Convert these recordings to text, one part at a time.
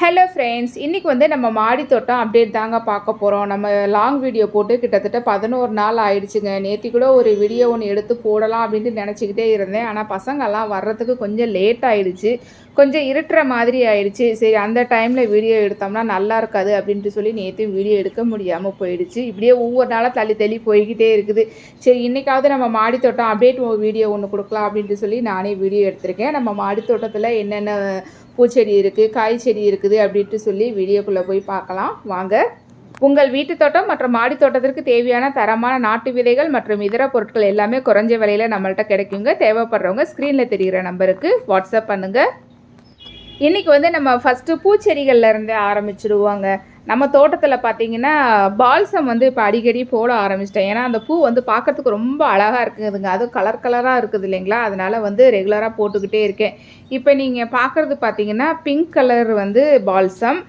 Hello friends இன்றைக்கி வந்து நம்ம மாடி தோட்டம் அப்டேட் தாங்க பார்க்க போகிறோம் நம்ம லாங் வீடியோ போட்டு கிட்டத்தட்ட பதினோரு நாள் ஆயிடுச்சுங்க. நேற்று கூட ஒரு வீடியோ ஒன்று எடுத்து போடலாம் அப்படின்ட்டு நினச்சிக்கிட்டே இருந்தேன். ஆனால் பசங்கள்லாம் வர்றதுக்கு கொஞ்சம் லேட் ஆயிடுச்சு. கொஞ்சம் இருட்டுற மாதிரி ஆயிடுச்சு. சரி அந்த டைமில் வீடியோ எடுத்தோம்னா நல்லா இருக்காது அப்படின்ட்டு சொல்லி நேற்று வீடியோ எடுக்க முடியாமல் போயிடுச்சு. இப்படியே ஒவ்வொரு நாளாக தள்ளி தள்ளி போய்கிட்டே இருக்குது. சரி இன்றைக்காவது நம்ம மாடி தோட்டம் அப்டேட் வீடியோ ஒன்று கொடுக்கலாம் அப்படின்ட்டு சொல்லி நானே வீடியோ எடுத்திருக்கேன். நம்ம மாடி தோட்டத்தில் என்னென்ன பூச்செடி இருக்குது காய் செடி இருக்குது அப்படின்ட்டு சொல்லி வீடியோக்குள்ளே போய் பார்க்கலாம். வாங்க. உங்கள் வீட்டு தோட்டம் மற்றும் மாடி தோட்டத்திற்கு தேவையான தரமான நாட்டு விதைகள் மற்றும் இதர பொருட்கள் எல்லாமே குறைஞ்ச விலையில் நம்மள்கிட்ட கிடைக்குங்க. தேவைப்படுறவங்க ஸ்க்ரீனில் தெரிகிற நம்பருக்கு வாட்ஸ்அப் பண்ணுங்கள் இன்றைக்கி வந்து நம்ம ஃபஸ்ட்டு பூச்செடிகள்லேருந்து ஆரம்பிச்சிடுவாங்க. நம்ம தோட்டத்தில் பார்த்தீங்கன்னா பால்சம் வந்து இப்போ அடிக்கடி போட ஆரம்பிச்சிட்டேன். ஏன்னா அந்த பூ வந்து பார்க்கறதுக்கு ரொம்ப அழகாக இருக்குதுங்க. அதுவும் கலர் கலராக இருக்குது இல்லைங்களா? அதனால் வந்து ரெகுலராக போட்டுக்கிட்டே இருக்கேன். இப்போ நீங்கள் பார்க்குறது பார்த்தீங்கன்னா பிங்க் கலர் வந்து பால்சம்.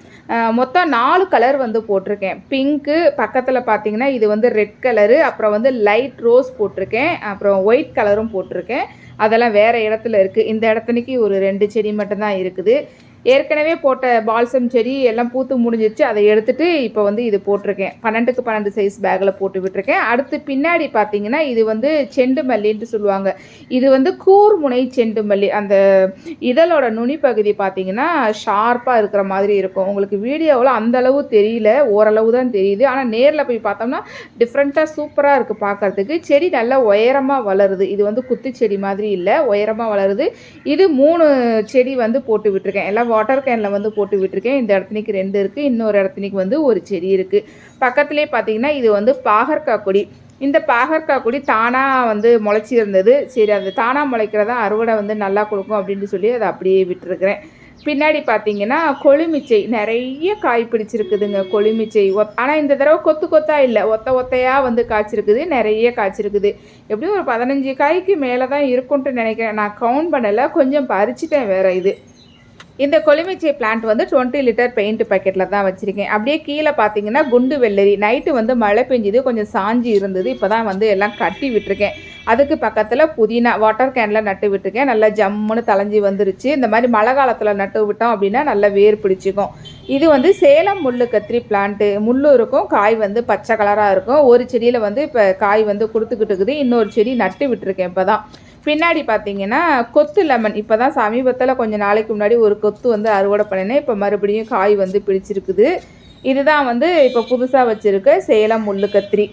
மொத்தம் நாலு கலர் வந்து போட்டிருக்கேன். பிங்க்கு பக்கத்தில் பார்த்தீங்கன்னா இது வந்து ரெட் கலரு அப்புறம் வந்து லைட் ரோஸ் போட்டிருக்கேன். அப்புறம் ஒயிட் கலரும் போட்டிருக்கேன். அதெல்லாம் வேறு இடத்துல இருக்குது இந்த இடத்துக்கு ஒரு ரெண்டு செடி மட்டும்தான் இருக்குது. ஏற்கனவே போட்ட பால்சம் செடி எல்லாம் பூத்து முடிஞ்சிருச்சு. அதை எடுத்துட்டு இப்போ வந்து இது போட்டிருக்கேன். பன்னெண்டுக்கு பன்னெண்டு சைஸ் பேக்கில் போட்டு விட்டுருக்கேன். அடுத்து பின்னாடி பார்த்தீங்கன்னா இது வந்து செண்டு மல்லின்ட்டு சொல்லுவாங்க. இது வந்து கூர்முனை செண்டு மல்லி. அந்த இதழோட நுனி பகுதி பார்த்தீங்கன்னா ஷார்ப்பாக இருக்கிற மாதிரி இருக்கும். உங்களுக்கு வீடியோவில் அந்தளவு தெரியல. ஓரளவு தான் தெரியுது. ஆனால் நேரில் போய் பார்த்தோம்னா டிஃப்ரெண்ட்டாக சூப்பராக இருக்குது பார்க்கறதுக்கு. செடி நல்லா உயரமாக வளருது. இது வந்து குத்து செடி மாதிரி இல்லை. உயரமாக வளருது. இது மூணு செடி வந்து போட்டு விட்டுருக்கேன். எல்லாம் வாட்டர் கேனில் வந்து போட்டு விட்டுருக்கேன். இந்த இடத்துனிக்கு ரெண்டு இருக்குது இன்னொரு இடத்துனிக்கு வந்து ஒரு செடி இருக்குது பக்கத்துலேயே பார்த்தீங்கன்னா இது வந்து பாகற்காய் கொடி. இந்த பாகற்காய் கொடி தானாக வந்து முளைச்சி இருந்தது சரி அது தானாக முளைக்கிறதா அறுவடை வந்து நல்லா கொடுக்கும் அப்படின்னு சொல்லி அதை அப்படியே விட்டுருக்குறேன். பின்னாடி பார்த்தீங்கன்னா கொழுமிச்சை. நிறைய காய் பிடிச்சிருக்குதுங்க கொழுமிச்சை. ஒத் ஆனால் இந்த தடவை கொத்து கொத்தாக இல்லை. ஒத்த ஒத்தையாக வந்து காய்ச்சிருக்குது. நிறைய காய்ச்சிருக்குது. எப்படியும் ஒரு பதினஞ்சு காய்க்கு மேலே தான் இருக்கும்ன்ட்டு நினைக்கிறேன். நான் கவுண்ட் பண்ணலை. கொஞ்சம் பறிச்சிட்டேன் வேறு இது. இந்த கொலிமிச்சை பிளான்ட் வந்து டுவெண்ட்டி லிட்டர் பெயிண்ட் பேக்கெட்டில் தான் வச்சுருக்கேன். அப்படியே கீழே பார்த்தீங்கன்னா குண்டு வெள்ளரி நைட்டு வந்து மழை பெஞ்சுது கொஞ்சம் சாஞ்சி இருந்தது இப்போ தான் வந்து எல்லாம் கட்டி விட்டுருக்கேன். அதுக்கு பக்கத்தில் புதினா வாட்டர் கேனில் நட்டு விட்டுருக்கேன். நல்லா ஜம்முன்னு தலைஞ்சி வந்துருச்சு. இந்த மாதிரி மழை காலத்தில் நட்டு விட்டோம் அப்படின்னா நல்லா வேர் பிடிச்சிக்கும். இது வந்து சேலம் முள்ளு கத்திரி பிளான்ட்டு முள்ளு இருக்கும் காய் வந்து பச்சை கலராக இருக்கும். ஒரு செடியில் வந்து இப்போ காய் வந்து கொடுத்துக்கிட்டு இருக்குது. இன்னொரு செடி நட்டு விட்டுருக்கேன் இப்போ தான் பின்னாடி பார்த்தீங்கன்னா கொத்து லெமன். இப்போ தான் சமீபத்தில் கொஞ்சம் நாளைக்கு முன்னாடி ஒரு கொத்து வந்து அறுவடை பண்ணினேன். இப்போ மறுபடியும் காய் வந்து பிடிச்சிருக்குது. இதுதான் வந்து இப்போ புதுசாக வச்சுருக்க சேலம் முள்ளு கத்திரி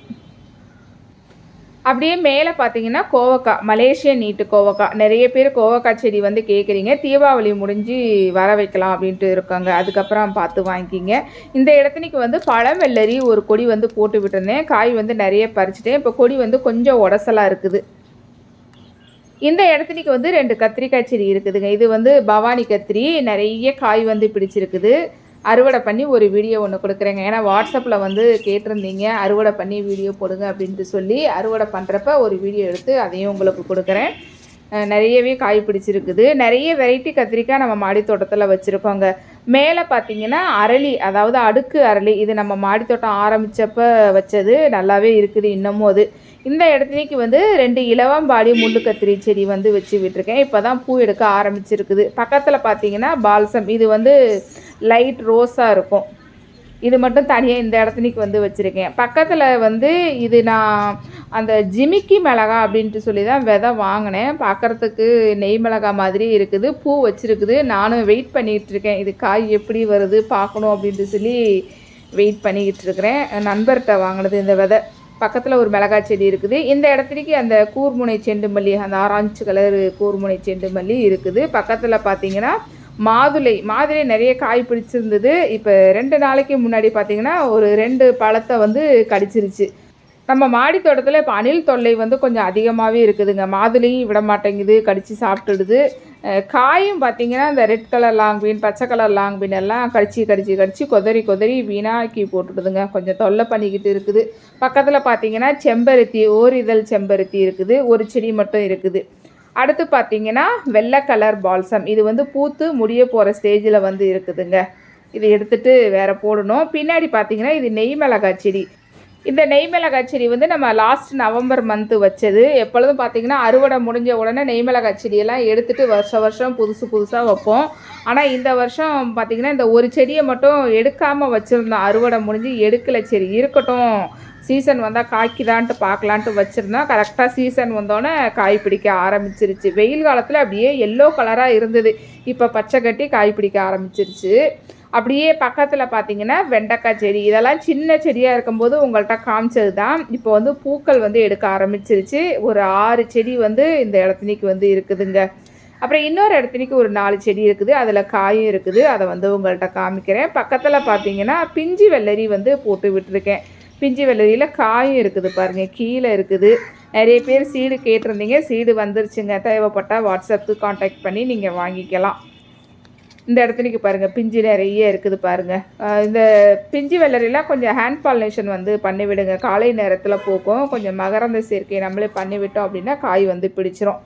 அப்படியே மேலே பார்த்தீங்கன்னா கோவக்காய் மலேசியன் நீட்டு கோவக்காய். நிறைய பேர் கோவக்காய் செடி வந்து கேட்குறீங்க தீபாவளி முடிஞ்சு வர வைக்கலாம் அப்படின்ட்டு இருக்காங்க. அதுக்கப்புறம் பார்த்து வாங்கிக்கிங்க. இந்த இடத்துக்கு வந்து பழம் வெள்ளரி ஒரு கொடி வந்து போட்டு விட்டுருந்தேன். காய் வந்து நிறைய பறிச்சிட்டேன். இப்போ கொடி வந்து கொஞ்சம் உடசலாக இருக்குது. இந்த இடத்துனிக்கு வந்து ரெண்டு கத்திரிக்காய் செடி இருக்குதுங்க. இது வந்து பவானி கத்திரி நிறைய காய் வந்து பிடிச்சிருக்குது. அறுவடை பண்ணி ஒரு வீடியோ ஒன்று கொடுக்குறேங்க. ஏன்னா வாட்ஸ்அப்பில் வந்து கேட்டிருந்தீங்க அறுவடை பண்ணி வீடியோ போடுங்க அப்படின்ட்டு சொல்லி அறுவடை பண்ணுறப்ப ஒரு வீடியோ எடுத்து அதையும் உங்களுக்கு கொடுக்குறேன். நிறையவே காய் பிடிச்சிருக்குது. நிறைய வெரைட்டி கத்திரிக்காய் நம்ம மாடி தோட்டத்தில் வச்சுருக்கோங்க. மேலே பார்த்தீங்கன்னா அரளி அதாவது அடுக்கு அரளி இது நம்ம மாடி தோட்டம் ஆரம்பித்தப்போ வச்சது நல்லாவே இருக்குது. இன்னமும் அது இந்த இடத்துலைக்கு வந்து ரெண்டு இலவம்பாடி முள்ளு கத்திரி செடி வந்து வச்சு விட்டுருக்கேன். இப்போ தான் பூ எடுக்க ஆரம்பிச்சிருக்குது. பக்கத்தில் பார்த்தீங்கன்னா பால்சம். இது வந்து லைட் ரோஸாக இருக்கும். இது மட்டும் தனியாக இந்த இடத்துனிக்கு வந்து வச்சுருக்கேன். பக்கத்தில் வந்து இது நான் அந்த ஜிமிக்கி மிளகா அப்படின்ட்டு சொல்லி தான் விதை வாங்கினேன். பார்க்குறதுக்கு நெய் மிளகா மாதிரி இருக்குது. பூ வச்சுருக்குது. நானும் வெயிட் பண்ணிகிட்டு இருக்கேன். இது காய் எப்படி வருது பார்க்கணும் அப்படின்ட்டு சொல்லி வெயிட் பண்ணிக்கிட்டு இருக்கிறேன். நண்பர்கிட்ட வாங்கினது இந்த விதை. பக்கத்தில் ஒரு மிளகாய் செடி இருக்குது. இந்த இடத்துக்கு அந்த கூர்முனை செண்டு மல்லி அந்த ஆரஞ்சு கலர் கூர்முனை செண்டு மல்லி இருக்குது. பக்கத்தில் பார்த்தீங்கன்னா மாதுளை மாதுளை நிறைய காய் பிடிச்சிருந்தது. இப்போ ரெண்டு நாளைக்கு முன்னாடி பார்த்தீங்கன்னா ஒரு ரெண்டு பழத்தை வந்து கடிச்சிருச்சு. நம்ம மாடி தோட்டத்தில் இப்போ அணில் தொல்லை வந்து கொஞ்சம் அதிகமாகவே இருக்குதுங்க. மாதுளையும் விட மாட்டேங்குது கடித்து சாப்பிட்டுடுது. காயும் பார்த்திங்கன்னா இந்த ரெட் கலர் லாங் பீன் பச்சை கலர் லாங் பீன் எல்லாம் கடிச்சு கடிச்சு கடிச்சு கொதறி கொதறி வீணாக்கி போட்டுடுதுங்க. கொஞ்சம் தொல்லை பண்ணிக்கிட்டு இருக்குது. பக்கத்தில் பார்த்திங்கன்னா செம்பருத்தி ஓரிதழ் செம்பருத்தி இருக்குது. ஒரு செடி மட்டும் இருக்குது. அடுத்து பார்த்திங்கன்னா வெள்ளை கலர் பால்சம். இது வந்து பூத்து முடிய போகிற ஸ்டேஜில் வந்து இருக்குதுங்க. இது எடுத்துட்டு வேறு போடணும். பின்னாடி பார்த்திங்கன்னா இது நெய் மிளகாய் செடி. இந்த நெய்மிளகாய் செடி வந்து நம்ம லாஸ்ட் நவம்பர் மந்த்து வச்சது. எப்பொழுதும் பார்த்திங்கன்னா அறுவடை முடிஞ்ச உடனே நெய்மிளகா செடியெல்லாம் எடுத்துகிட்டு வருஷம் வருஷம் புதுசு புதுசாக வைப்போம். ஆனால் இந்த வருஷம் பார்த்திங்கன்னா இந்த ஒரு செடியை மட்டும் எடுக்காமல் வச்சுருந்தோம். அறுவடை முடிஞ்சு எடுக்கலை சரி இருக்கட்டும். சீசன் வந்தால் காய்க்குதான்ட்டு பார்க்கலான்ட்டு வச்சுருந்தோம். கரெக்டாக சீசன் வந்தோடனே காய் பிடிக்க ஆரம்பிச்சிருச்சு. வெயில் காலத்தில் அப்படியே எல்லோ கலராக இருந்தது. இப்போ பச்சை கட்டி காய் பிடிக்க ஆரம்பிச்சிருச்சு. அப்படியே பக்கத்தில் பார்த்தீங்கன்னா வெண்டைக்காய் செடி. இதெல்லாம் சின்ன செடியாக இருக்கும்போது உங்கள்கிட்ட காமிச்சது தான் இப்போ வந்து பூக்கள் வந்து எடுக்க ஆரம்பிச்சிருச்சு. ஒரு ஆறு செடி வந்து இந்த இடத்துனிக்கு வந்து இருக்குதுங்க. அப்புறம் இன்னொரு இடத்துனிக்கு ஒரு நாலு செடி இருக்குது. அதில் காயும் இருக்குது. அதை வந்து உங்கள்கிட்ட காமிக்கிறேன். பக்கத்தில் பார்த்தீங்கன்னா பிஞ்சு வெள்ளரி வந்து போட்டு விட்டுருக்கேன். பிஞ்சு வெள்ளரியில் காயும் இருக்குது பாருங்கள் கீழே இருக்குது. நிறைய பேர் சீடு கேட்டிருந்தீங்க. சீடு வந்துருச்சுங்க. தேவைப்பட்டால் வாட்ஸ்அப்புக்கு காண்டாக்ட் பண்ணி நீங்கள் வாங்கிக்கலாம். இந்த இடத்துலைக்கு பாருங்கள் பிஞ்சு நிறைய இருக்குது பாருங்கள் இந்த பிஞ்சு வெள்ளரிலாம் கொஞ்சம் ஹேண்ட் பாலினேஷன் வந்து பண்ணிவிடுங்க காலை நேரத்தில் பூக்கும். கொஞ்சம் மகரந்த சேர்க்கை நம்மளே பண்ணிவிட்டோம் அப்படின்னா காய் வந்து பிடிச்சிரும்.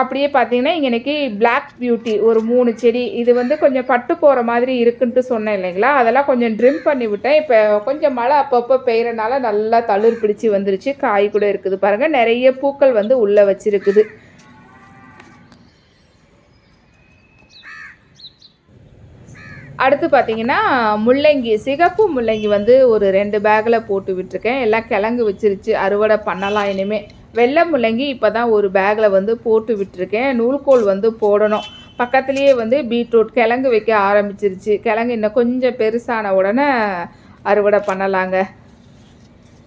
அப்படியே பார்த்தீங்கன்னா இங்கே இன்றைக்கி பிளாக் பியூட்டி ஒரு மூணு செடி. இது வந்து கொஞ்சம் பட்டு போகிற மாதிரி இருக்குன்ட்டு சொன்னேன் இல்லைங்களா? அதெல்லாம் கொஞ்சம் ட்ரிம் பண்ணி விட்டேன். இப்போ கொஞ்சம் மழை அப்பப்போ பெய்கிறனால நல்லா தளிர் பிடிச்சி வந்துருச்சு. காய் கூட இருக்குது பாருங்கள் நிறைய பூக்கள் வந்து உள்ளே வச்சுருக்குது. அடுத்து பார்த்தீங்கன்னா முள்ளங்கி சிகப்பு முள்ளங்கி வந்து ஒரு ரெண்டு பேக்கில் போட்டு விட்டுருக்கேன். எல்லாம் கிழங்கு வச்சிருச்சு அறுவடை பண்ணலாம் இனிமேல் வெள்ளை முள்ளங்கி இப்போ தான் ஒரு பேக்கில் வந்து போட்டு விட்டுருக்கேன். நூல்கோல் வந்து போடணும். பக்கத்துலேயே வந்து பீட்ரூட் கிழங்கு வைக்க ஆரம்பிச்சிருச்சு. கிழங்கு இன்னும் கொஞ்சம் பெருசான உடனே அறுவடை பண்ணலாங்க.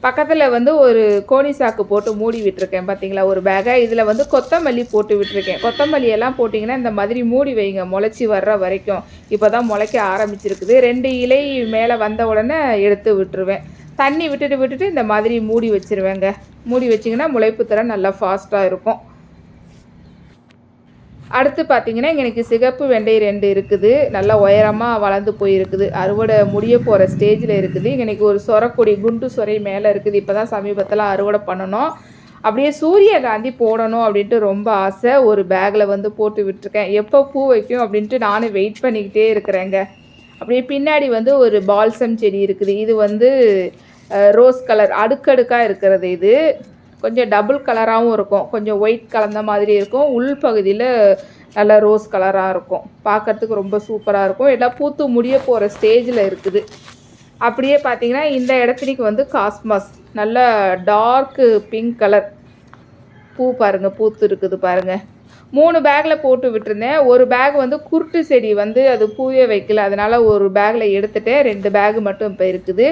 பக்கத்தில் வந்து ஒரு கோணி சாக்கு போட்டு மூடி விட்டுருக்கேன் பார்த்தீங்களா ஒரு பேகை. இதில் வந்து கொத்தமல்லி போட்டு விட்டுருக்கேன். கொத்தமல்லி எல்லாம் போட்டிங்கன்னா இந்த மாதிரி மூடி வைங்க முளைச்சி வர்ற வரைக்கும். இப்போ தான் முளைக்க ஆரம்பிச்சிருக்குது. ரெண்டு இலை மேலே வந்த உடனே எடுத்து விட்டுருவேன். தண்ணி விட்டுட்டு விட்டுட்டு இந்த மாதிரி மூடி வச்சுருவேங்க. மூடி வச்சிங்கன்னா முளைப்பு திறன் நல்லா ஃபாஸ்ட்டாக இருக்கும். அடுத்து பார்த்தீங்கன்னா எனக்கு சிகப்பு வெண்டை ரெண்டு இருக்குது. நல்லா உயரமாக வளர்ந்து போயிருக்குது. அறுவடை முடிய போகிற ஸ்டேஜில் இருக்குது. எனக்கு ஒரு சொரக்கொடி குண்டு சொரை மேலே இருக்குது. இப்போ தான் சமீபத்தில் அறுவடை பண்ணணும். அப்படியே சூரியகாந்தி போடணும் அப்படின்ட்டு ரொம்ப ஆசை. ஒரு பேக்கில் வந்து போட்டு விட்டுருக்கேன். எப்போ பூ வைக்கும் அப்படின்ட்டு நானும் வெயிட் பண்ணிக்கிட்டே இருக்கிறேங்க. அப்படியே பின்னாடி வந்து ஒரு பால்சம் செடி இருக்குது. இது வந்து ரோஸ் கலர் அடுக்கடுக்காக இருக்கிறது இது. கொஞ்சம் டபுள் கலராகவும் இருக்கும். கொஞ்சம் ஒயிட் கலந்த மாதிரி இருக்கும். உள் பகுதியில் நல்லா ரோஸ் கலராக இருக்கும். பார்க்குறதுக்கு ரொம்ப சூப்பராக இருக்கும். எல்லாம் பூத்து முடிய போகிற ஸ்டேஜில் இருக்குது. அப்படியே பார்த்தீங்கன்னா இந்த இடத்துக்கு வந்து காஸ்மாஸ் நல்ல டார்க்கு பிங்க் கலர் பூ பாருங்கள் பூத்து இருக்குது பாருங்கள் மூணு பேக்கில் போட்டு விட்டுருந்தேன். ஒரு பேக் வந்து குருட்டு செடி வந்து அது பூவே வைக்கல. அதனால் ஒரு பேக்கில் எடுத்துகிட்டேன் ரெண்டு பேக் மட்டும் இப்போ இருக்குது.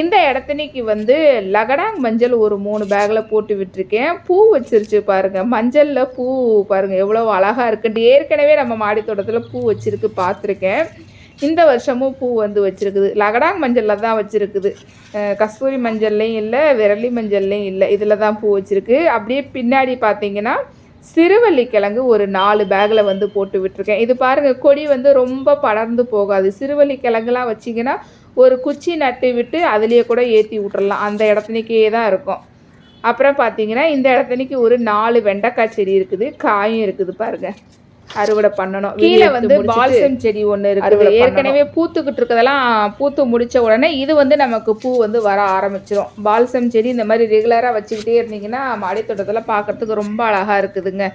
இந்த இடத்தனைக்கு வந்து லகடாங் மஞ்சள் ஒரு மூணு பேக்கில் போட்டு விட்டுருக்கேன். பூ வச்சிருச்சு பாருங்கள் மஞ்சளில் பூ பாருங்கள் எவ்வளோ அழகாக இருக்குது ஏற்கனவே நம்ம மாடி தோட்டத்தில் பூ வச்சுருக்கு பார்த்துருக்கேன் இந்த வருஷமும் பூ வந்து வச்சுருக்குது. லகடாங் மஞ்சளில் தான் வச்சுருக்குது. கஸ்தூரி மஞ்சள்லேயும் இல்லை விரலி மஞ்சள்லேயும் இல்லை. இதில் தான் பூ வச்சுருக்கு. அப்படியே பின்னாடி பார்த்தீங்கன்னா சிறுவள்ளி கிழங்கு ஒரு நாலு பேக்கில் வந்து போட்டு விட்டுருக்கேன். இது பாருங்கள் கொடி வந்து ரொம்ப படர்ந்து போகாது. சிறுவள்ளிக்கிழங்குலாம் வச்சிங்கன்னா ஒரு குச்சி நட்டு விட்டு அதுலேயே கூட ஏற்றி விட்றலாம் அந்த இடத்துனிக்கே தான் இருக்கும். அப்புறம் பார்த்தீங்கன்னா இந்த இடத்துனிக்கு ஒரு நாலு வெண்டைக்காய் செடி இருக்குது. காயும் இருக்குது பாருங்கள் அறுவடை பண்ணணும். கீழே வந்து பால்சம் செடி ஒன்று இருக்குது. ஏற்கனவே பூத்துக்கிட்டு இருக்கிறதெல்லாம் பூத்து முடித்த உடனே இது வந்து நமக்கு பூ வந்து வர ஆரம்பிச்சிடும் பால்சம் செடி இந்த மாதிரி ரெகுலராக வச்சுக்கிட்டே இருந்தீங்கன்னா மாடித்தோட்டத்தில் பார்க்குறதுக்கு ரொம்ப அழகாக இருக்குதுங்க.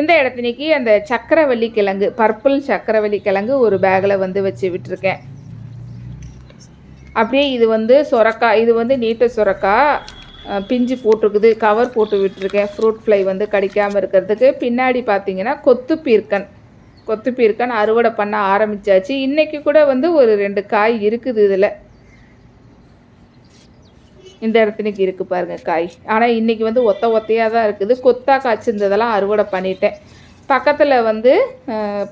இந்த இடத்துனிக்கு அந்த சக்கரவள்ளி கிழங்கு பர்பிள் சக்கரவள்ளி கிழங்கு ஒரு பேக்கில் வந்து வச்சு விட்டுருக்கேன். அப்படியே இது வந்து சுரக்காய் இது வந்து நீட்ட சுரக்காய் பிஞ்சு போட்டிருக்குது கவர் போட்டு விட்டுருக்கேன். ஃப்ரூட் ஃப்ளை வந்து கடிக்காமல் இருக்கிறதுக்கு. பின்னாடி பார்த்தீங்கன்னா கொத்து பீர்க்கன். கொத்து பீர்க்கன் அறுவடை பண்ண ஆரம்பித்தாச்சு இன்றைக்கி கூட வந்து ஒரு ரெண்டு காய் இருக்குது இதில். இந்த இடத்துலக்கு இருக்குது பாருங்கள் காய். ஆனால் இன்றைக்கி வந்து ஒத்த ஒத்தையாக தான் இருக்குது. கொத்தா காய்ச்சிருந்ததெல்லாம் அறுவடை பண்ணிட்டேன். பக்கத்தில் வந்து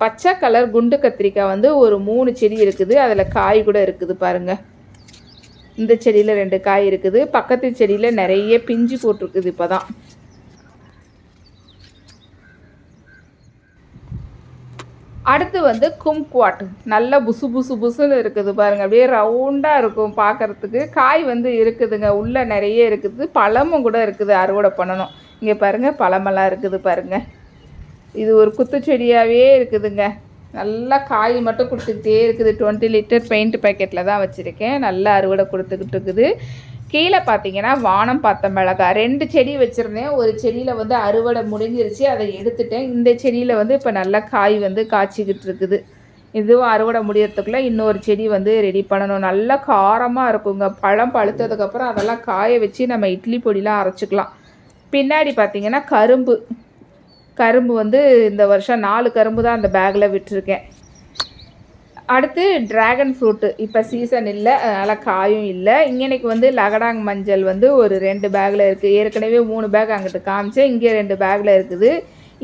பச்சை கலர் குண்டு கத்திரிக்காய் வந்து ஒரு மூணு செடி இருக்குது. அதில் காய் கூட இருக்குது பாருங்கள் இந்த செடியில் ரெண்டு காய் இருக்குது. பக்கத்து செடியில் நிறைய பிஞ்சு போட்டிருக்குது இப்போ தான் அடுத்து வந்து கும்குவாட். நல்ல புசு புசு புசுன்னு இருக்குது பாருங்கள் அப்படியே ரவுண்டாக இருக்கும் பார்க்குறதுக்கு காய் வந்து இருக்குதுங்க. உள்ளே நிறைய இருக்குது. பழமும் கூட இருக்குது அறுவடை பண்ணணும். இங்கே பாருங்கள் பழமெல்லாம் இருக்குது பாருங்கள் இது ஒரு குத்து செடியாகவே இருக்குதுங்க. நல்லா காய் மட்டும் கொடுத்துக்கிட்டே இருக்குது. டுவெண்ட்டி லிட்டர் பெயிண்ட் பேக்கெட்டில் தான் வச்சுருக்கேன். நல்லா அறுவடை கொடுத்துக்கிட்டு இருக்குது. கீழே பார்த்தீங்கன்னா வானம் பார்த்த மிளகா. ரெண்டு செடி வச்சுருந்தேன். ஒரு செடியில் வந்து அறுவடை முடிஞ்சிருச்சு. அதை எடுத்துட்டேன். இந்த செடியில் வந்து இப்போ நல்லா காய் வந்து காய்ச்சிக்கிட்டு இருக்குது. இதுவும் அறுவடை முடியறதுக்குள்ளே இன்னொரு செடி வந்து ரெடி பண்ணணும். நல்லா காரமாக இருக்குங்க. பழம் பழுத்ததுக்கப்புறம் அதெல்லாம் காய வச்சு நம்ம இட்லி பொடிலாம் அரைச்சிக்கலாம். பின்னாடி பார்த்தீங்கன்னா கரும்பு. கரும்பு வந்து இந்த வருஷம் நாலு கரும்பு தான் அந்த பேக்கில் விட்டுருக்கேன். அடுத்து ட்ராகன் ஃப்ரூட்டு இப்போ சீசன் இல்லை அதனால் காயும் இல்லை. இங்கனைக்கு வந்து லகடாங் மஞ்சள் வந்து ஒரு ரெண்டு பேக்கில் இருக்குது ஏற்கனவே மூணு பேக் அங்கிட்டு காமிச்சேன் இங்கே ரெண்டு பேக்கில் இருக்குது.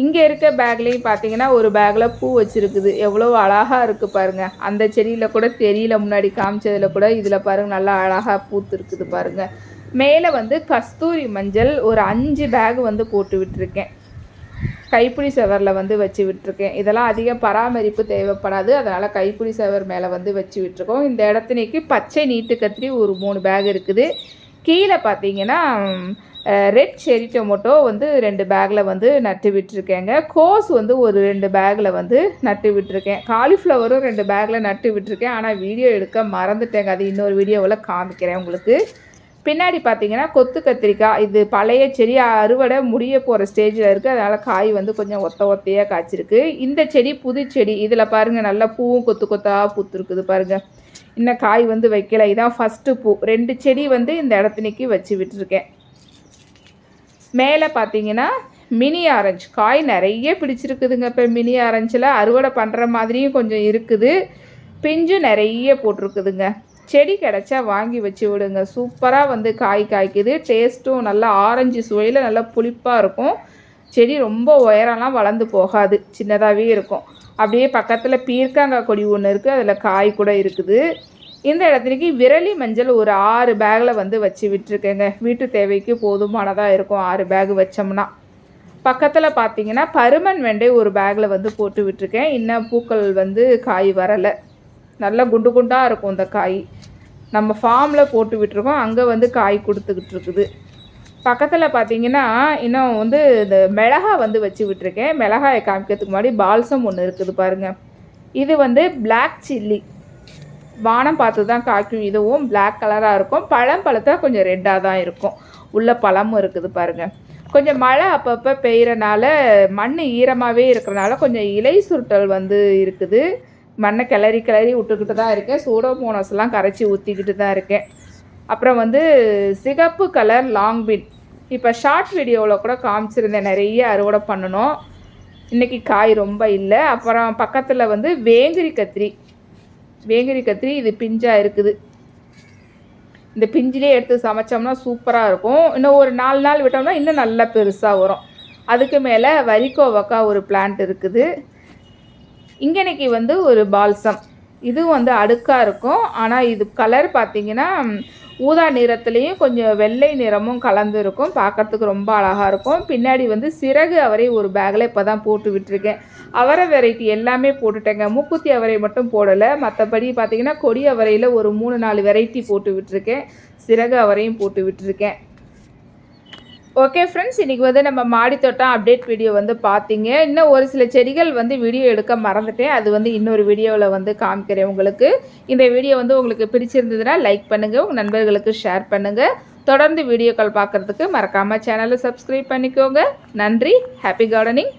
இங்கே இருக்க பேக்லேயும் பார்த்தீங்கன்னா ஒரு பேக்கில் பூ வச்சுருக்குது. எவ்வளோ அழகாக இருக்குது பாருங்கள் அந்த செடியில் கூட தெரியல முன்னாடி காமிச்சதில் கூட இதில் பாருங்கள் நல்லா அழகாக பூத்துருக்குது பாருங்கள் மேலே வந்து கஸ்தூரி மஞ்சள் ஒரு அஞ்சு பேக் வந்து போட்டு விட்டுருக்கேன். கைப்பிடி செவரில் வந்து வச்சு விட்டுருக்கேன். இதெல்லாம் அதிக பராமரிப்பு தேவைப்படாது. அதனால் கைப்பிடி செவர் மேலே வந்து வச்சு விட்டுருக்கோம். இந்த இடத்துனைக்கு பச்சை நீட்டு கத்திரி ஒரு மூணு பேக் இருக்குது. கீழே பார்த்தீங்கன்னா ரெட் செரி டொமோட்டோ வந்து ரெண்டு பேக்கில் வந்து நட்டு விட்டுருக்கேங்க. கோஸ் வந்து ஒரு ரெண்டு பேக்கில் வந்து நட்டு விட்டுருக்கேன். காலிஃப்ளவரும் ரெண்டு பேக்கில் நட்டு விட்டுருக்கேன். ஆனால் வீடியோ எடுக்க மறந்துட்டேங்க. அது இன்னொரு வீடியோவில் காமிக்கிறேன் உங்களுக்கு. பின்னாடி பார்த்தீங்கன்னா கொத்து கத்திரிக்காய் இது பழைய செடி அறுவடை முடிய போகிற ஸ்டேஜில் இருக்குது அதனால் காய் வந்து கொஞ்சம் ஒத்த ஒத்தையாக காய்ச்சிருக்கு. இந்த செடி புது செடி இதில் பாருங்கள் நல்லா பூவும் கொத்து கொத்தாக பூத்துருக்குது பாருங்கள் இன்னும் காய் வந்து வைக்கல. இதான் ஃபஸ்ட்டு பூ. ரெண்டு செடி வந்து இந்த இடத்துனிக்கு வச்சு விட்டுருக்கேன். மேலே பார்த்தீங்கன்னா மினி ஆரஞ்சு. காய் நிறைய பிடிச்சிருக்குதுங்க இப்போ மினி ஆரஞ்சில். அறுவடை பண்ணுற மாதிரியும் கொஞ்சம் இருக்குது. பிஞ்சு நிறைய போட்டிருக்குதுங்க. செடி கிடச்சா வாங்கி வச்சு விடுங்க. சூப்பராக வந்து காய் காய்க்குது. டேஸ்ட்டும் நல்லா ஆரஞ்சு சுவையில் நல்லா புளிப்பாக இருக்கும். செடி ரொம்ப உயரம்லாம் வளர்ந்து போகாது. சின்னதாகவே இருக்கும். அப்படியே பக்கத்தில் பீர்க்காங்காய் கொடி ஒன்று இருக்குது அதில் காய் கூட இருக்குது. இந்த இடத்துலக்கு விரலி மஞ்சள் ஒரு ஆறு பேக்கில் வந்து வச்சு விட்டுருக்கேங்க. வீட்டு தேவைக்கு போதுமானதாக இருக்கும். ஆறு பேக் வச்சோம்னா. பக்கத்தில் பார்த்தீங்கன்னா பருமன் வெண்டை ஒரு பேக்கில் வந்து போட்டு விட்டுருக்கேன். இன்னும் பூக்கள் வந்து காய் வரலை. நல்லா குண்டு குண்டாக இருக்கும் இந்த காய். நம்ம ஃபார்மில் போட்டு விட்டுருக்கோம் அங்கே வந்து காய் கொடுத்துக்கிட்டு இருக்குது. பக்கத்தில் பார்த்தீங்கன்னா இன்னும் வந்து இந்த மிளகா வந்து வச்சு விட்டுருக்கேன். மிளகாயை காமிக்கிறதுக்கு முன்னாடி பால்சம் ஒன்று இருக்குது பாருங்கள் இது வந்து பிளாக் சில்லி வானம் பார்த்து தான் காய்க்கும். இதுவும் பிளாக் கலராக இருக்கும். பழம் பழத்தை கொஞ்சம் ரெட்டாக தான் இருக்கும். உள்ள பழமும் இருக்குது பாருங்கள் கொஞ்சம் மழை அப்பப்போ பெய்கிறனால மண் ஈரமாகவே இருக்கிறனால கொஞ்சம் இலை சுருட்டல் வந்து இருக்குது. மண்ணை கிளறி கிளறி விட்டுக்கிட்டு தான் இருக்கேன். சூடோமோனஸ்லாம் கரைச்சி ஊற்றிக்கிட்டு தான் இருக்கேன். அப்புறம் வந்து சிகப்பு கலர் லாங் பின். இப்போ ஷார்ட் வீடியோவில் கூட காமிச்சிருந்தேன். நிறைய அறுவடை பண்ணணும். இன்றைக்கி காய் ரொம்ப இல்லை. அப்புறம் பக்கத்தில் வந்து வேங்கிரி கத்திரி. வேங்கிரி கத்திரி இது பிஞ்சாக இருக்குது. இந்த பிஞ்சிலே எடுத்து சமைச்சோம்னா சூப்பராக இருக்கும். இன்னும் ஒரு நாலு நாள் விட்டோம்னா இன்னும் நல்லா பெருசாக வரும். அதுக்கு மேலே வரிக்கோவக்கா ஒரு பிளான்ட் இருக்குது. இங்கனைக்கு வந்து ஒரு பால்சம். இது வந்து அடுக்காக இருக்கும். ஆனால் இது கலர் பார்த்திங்கன்னா ஊதா நிறத்துலேயும் கொஞ்சம் வெள்ளை நிறமும் கலந்து இருக்கும். பார்க்குறதுக்கு ரொம்ப அழகாக இருக்கும். பின்னாடி வந்து சிறகு அவரை ஒரு பேக்கில் இப்போ தான் போட்டு விட்டுருக்கேன். அவரை வெரைட்டி எல்லாமே போட்டுட்டேங்க. மூக்குத்தி அவரை மட்டும் போடலை. மற்றபடி பார்த்திங்கன்னா கொடி அவரையில் ஒரு மூணு நாலு வெரைட்டி போட்டு விட்டுருக்கேன். சிறகு அவரையும் போட்டு விட்டுருக்கேன். ஓகே ஃப்ரெண்ட்ஸ் இன்றைக்கி வந்து நம்ம மாடி தோட்டம் அப்டேட் வீடியோ வந்து பார்த்தீங்க. இன்னும் ஒரு சில செடிகள் வந்து வீடியோ எடுக்க மறந்துட்டேன். அது வந்து இன்னொரு வீடியோவில் வந்து காமிக்கிறேன் உங்களுக்கு. இந்த வீடியோ வந்து உங்களுக்கு பிடிச்சிருந்ததுன்னா லைக் பண்ணுங்கள் உங்கள் நண்பர்களுக்கு ஷேர் பண்ணுங்கள் தொடர்ந்து வீடியோக்கள் பார்க்குறதுக்கு மறக்காமல் சேனலை சப்ஸ்கிரைப் பண்ணிக்கோங்க. நன்றி ஹாப்பி கார்டனிங்